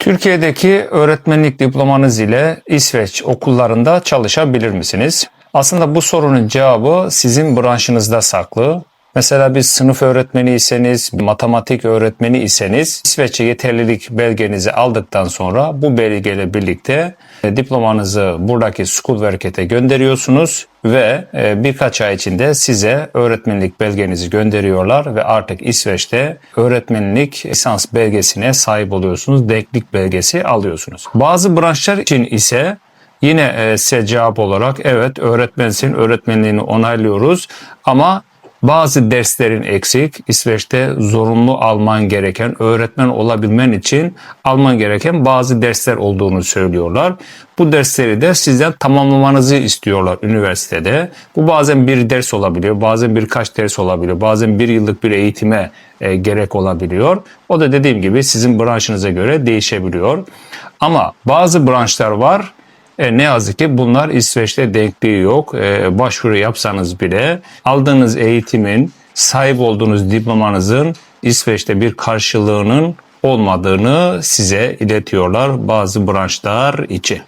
Türkiye'deki öğretmenlik diplomanız ile İsveç okullarında çalışabilir misiniz? Aslında bu sorunun cevabı sizin branşınızda saklı. Mesela bir sınıf öğretmeniyseniz, matematik öğretmeni iseniz İsveççe yeterlilik belgenizi aldıktan sonra bu belgeyle birlikte e, diplomanızı buradaki Schoolwork'e gönderiyorsunuz ve e, birkaç ay içinde size öğretmenlik belgenizi gönderiyorlar ve artık İsveç'te öğretmenlik lisans belgesine sahip oluyorsunuz. Denklik belgesi alıyorsunuz. Bazı branşlar için ise Yine e, size cevap olarak evet öğretmensin öğretmenliğini onaylıyoruz ama bazı derslerin eksik. İsveç'te zorunlu alman gereken, öğretmen olabilmen için alman gereken bazı dersler olduğunu söylüyorlar. Bu dersleri de sizden tamamlamanızı istiyorlar üniversitede. Bu bazen bir ders olabiliyor, bazen birkaç ders olabiliyor, bazen bir yıllık bir eğitime e, gerek olabiliyor. O da dediğim gibi sizin branşınıza göre değişebiliyor. Ama bazı branşlar var e, ne yazık ki bunlar İsveç'te denkliği yok. E, başvuru yapsanız bile aldığınız eğitimin, sahip olduğunuz diplomanızın İsveç'te bir karşılığının olmadığını size iletiyorlar bazı branşlar için.